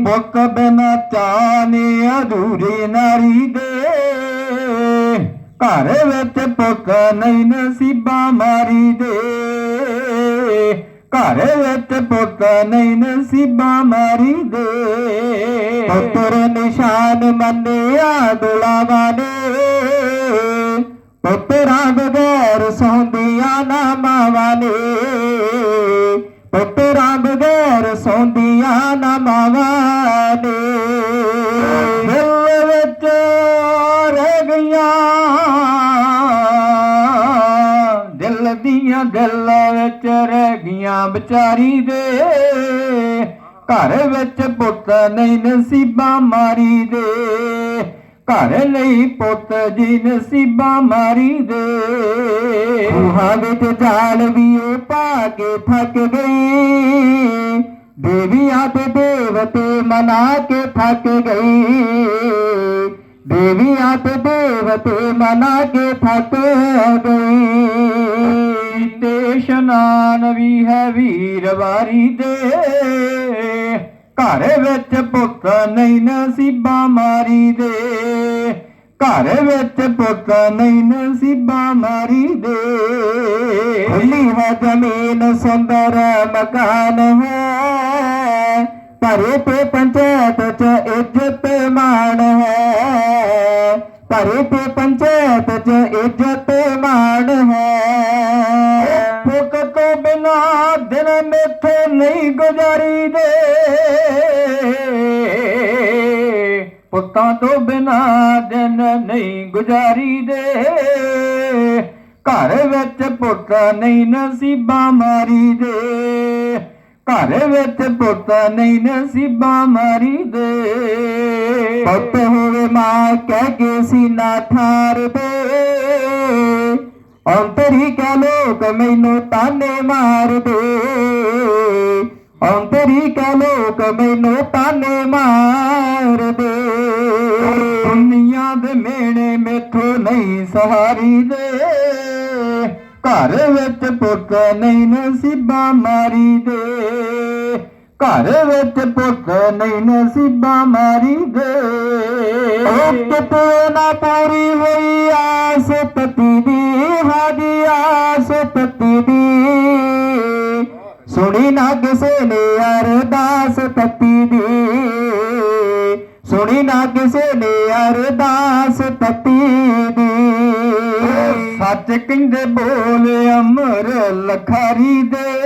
ਮੁੱਕ ਬਿਨਾ ਚਾਨੇ ਅਧੂਰੀ ਨਾਰੀ ਦੇ। ਘਰ ਵਿੱਚ ਪੁੱਕ ਨਹੀਂ ਨਸੀਬਾਂ ਮਾਰੀ ਦੇ। ਘਰ ਵਿੱਚ ਪੁੱਕ ਨਹੀਂ ਨਸੀਬਾਂ ਮਾਰੀ ਦੇ। ਪੁੱਤਰ ਨਿਸ਼ਾਨ ਮੰਨਿਆ ਦੁਲਾਵਾ ਨੇ। ਪੁੱਤਰਾਂ ਬਗੈਰ ਸੌਂਦੀਆਂ ਨਾ ਮਾਵਾਂ ਨੇ। ਪੁੱਤਰ ਗਈਆਂ। ਦਿਲ ਦੀਆਂ ਦਿਲ ਵਿੱਚ ਰਹਿ ਗਈਆਂ ਵਿਚਾਰੀ ਦੇ। ਘਰ ਵਿੱਚ ਪੁੱਤ ਨਹੀਂ ਨਸੀਬਾਂ ਮਾਰੀ ਦੇ। ਘਰ ਲਈ ਪੁੱਤ ਜੀ ਨਸੀਬਾਂ ਮਾਰੀ ਦੇ। ਹਾਂ ਵਿੱਚ ਜਾਲ ਵੀ ਉਹ ਪਾ ਕੇ ਥੱਕ ਗਈ। ਦੇਵੀਆਂ ਤੇ ਦੇਵਤੇ ਮਨਾ ਕੇ ਥੱਕ ਗਈ। ਦੇਵੀਆਂ ਤੇ ਦੇਵਤੇ ਮਨਾ ਕੇ ਥੱਕ ਗਈ। ਤੇ ਇਸ਼ਨਾਨ ਵੀ ਹੈ ਵੀਰਵਾਰੀ ਦੇ। ਘਰ ਵਿੱਚ ਪੁੱਤ ਨਹੀਂ ਨਸੀਬਾਂ ਮਾਰੀ ਦੇ। ਘਰ ਵਿੱਚ ਪੁੱਤ ਨਹੀਂ ਨਸੀਬਾਂ ਮਾਰੀ ਦੇ। ਖੁੱਲੀ ਹੈ ਜ਼ਮੀਨ ਸੁੰਦਰ ਮਕਾਨ ਹੈ। ਭਰੇ ਤੇ ਪੰਚਾਇਤ ਚ ਇੱਜ਼ਤ ਮਾਣ ਹੈ। ਭਰੇ ਤੇ ਪੰਚਾਇਤ ਚ ਇੱਜ਼ਤ ਮਾਣ ਹੈ। ਫੁਕ ਤੋਂ ਬਿਨਾ ਦਿਨ ਮੇਥੇ ਨਹੀਂ ਗੁਜ਼ਾਰੀ ਦੇ। ਪੁੱਤਾਂ ਤੋਂ ਬਿਨਾ ਦਿਨ ਨਹੀਂ ਗੁਜ਼ਾਰੀ ਦੇ। ਘਰ ਵਿੱਚ ਪੁੱਤ ਨਹੀਂ ਨਸੀਬਾਂ ਮਾਰੀ ਦੇ। ਘਰ ਵਿੱਚ ਪੁੱਤ ਨਹੀਂ ਨਸੀਬਾਂ ਮਾਰੀ ਦੇ ਪੁੱਤ ਹੋਵੇ ਮਾਂ ਕਹਿ ਕੇ ਸੀਨਾ ਠਾਰ ਦੇ ਅੰਤਰੀ ਕਾ ਲੋਕ ਮੈਨੂੰ ਤਾਨੇ ਮਾਰਦੇ। ਅੰਤਰੀ ਕਾ ਲੋਕ ਮੈਨੂੰ ਤਾਨੇ ਮਾਰਦੇ। ਦੁਨੀਆ ਦੇ ਮੇਣੇ ਮੇਥੋਂ ਨਹੀਂ ਸਹਾਰੀ ਦੇ ਘਰ ਵਿੱਚ ਪੁੱਤ ਨਹੀਂ ਨਸੀਬਾਂ ਮਾਰੀ ਦੇ ਘਰ ਵਿੱਚ ਪੁੱਤ ਨਹੀਂ ਨਸੀਬਾਂ ਮਾਰੀ ਦੇ। ਪੁੱਤ ਨਾ ਪੂਰੀ ਹੋਈ ਆਸ ਪਤੀ ਦੀ ਹਾਦੀ ਆਸ ਪਤੀ ਦੀ। ਸੁਣੀ ਨਾ ਕਿਸੇ ਨੇ ਅਰਦਾਸ ਪਤੀ ਦੀ। ਸੁਣੀ ਨਾ ਕਿਸੇ ਨੇ ਅਰਦਾਸ ਪਤੀ ਦੀ। ਸੱਚ ਕਹਿੰਦੇ ਬੋਲ ਅਮਰ ਲਖਾਰੀ ਦੇ।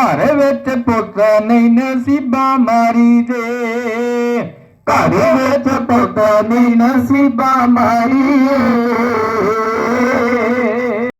ਘਰ ਵਿੱਚ ਪੁੱਤ ਨਹੀਂ ਨਸੀਬਾ ਮਾਰੀ ਦੇ ਘਰ ਵਿੱਚ ਪੁੱਤ ਨਹੀਂ ਨਸੀਬਾ ਮਾਰੀ